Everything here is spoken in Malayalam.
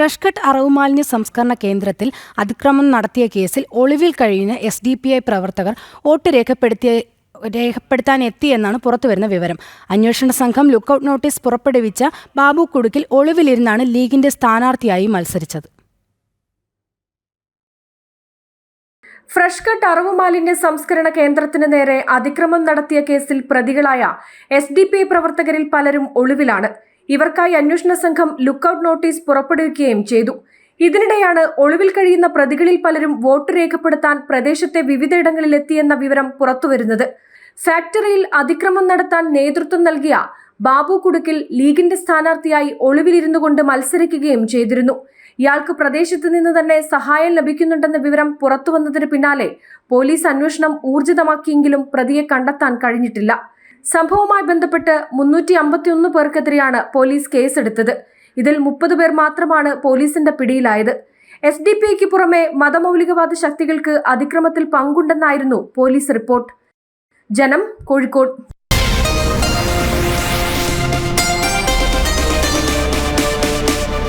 ഫ്രഷ് കട്ട് അറവുമാലിന്യ സംസ്കരണ കേന്ദ്രത്തിൽ അതിക്രമം നടത്തിയ കേസിൽ ഒളിവിൽ കഴിയുന്ന എസ് ഡി പി ഐ പ്രവർത്തകർ വോട്ട് രേഖപ്പെടുത്തിയ രേഖപ്പെടുത്താൻ എത്തിയെന്നാണ് പുറത്തുവരുന്ന വിവരം. അന്വേഷണ സംഘം ലുക്കൌട്ട് നോട്ടീസ് പുറപ്പെടുവിച്ച ബാബു കുടുക്കിൽ ഒളിവിലിരുന്നാണ് ലീഗിന്റെ സ്ഥാനാർത്ഥിയായി മത്സരിച്ചത്. ഫ്രഷ് കട്ട് അറവ് മാലിന്യ സംസ്കരണ കേന്ദ്രത്തിന് നേരെ അതിക്രമം നടത്തിയ കേസിൽ പ്രതികളായ എസ് ഡി പി ഐ പ്രവർത്തകരിൽ പലരും ഒളിവിലാണ്. ഇവർക്കായി അന്വേഷണ സംഘം ലുക്കൌട്ട് നോട്ടീസ് പുറപ്പെടുവിക്കുകയും ചെയ്തു. ഇതിനിടെയാണ് ഒളിവിൽ കഴിയുന്ന പ്രതികളിൽ പലരും വോട്ട് രേഖപ്പെടുത്താൻ പ്രദേശത്തെ വിവിധയിടങ്ങളിൽ എത്തിയെന്ന വിവരം പുറത്തുവരുന്നത്. ഫാക്ടറിയിൽ അതിക്രമം നടത്താൻ നേതൃത്വം നൽകിയ ബാബു കുടുക്കിൽ ലീഗിന്റെ സ്ഥാനാർത്ഥിയായി ഒളിവിലിരുന്നു കൊണ്ട് മത്സരിക്കുകയും ചെയ്തിരുന്നു. ഇയാൾക്ക് പ്രദേശത്ത് നിന്ന് തന്നെ സഹായം ലഭിക്കുന്നുണ്ടെന്ന വിവരം പുറത്തുവന്നതിന് പിന്നാലെ പോലീസ് അന്വേഷണം ഊർജിതമാക്കിയെങ്കിലും പ്രതിയെ കണ്ടെത്താൻ കഴിഞ്ഞിട്ടില്ല. സംഭവവുമായി ബന്ധപ്പെട്ട് മുന്നൂറ്റി അമ്പത്തിയൊന്ന് പേർക്കെതിരെയാണ് പോലീസ് കേസെടുത്തത്. ഇതിൽ മുപ്പത് പേർ മാത്രമാണ് പോലീസിന്റെ പിടിയിലായത്. എസ് ഡി പി ഐക്ക് പുറമെ മതമൗലികവാദ ശക്തികൾക്ക് അതിക്രമത്തിൽ പങ്കുണ്ടെന്നായിരുന്നു പോലീസ് റിപ്പോർട്ട്. ജനം കോഴിക്കോട്.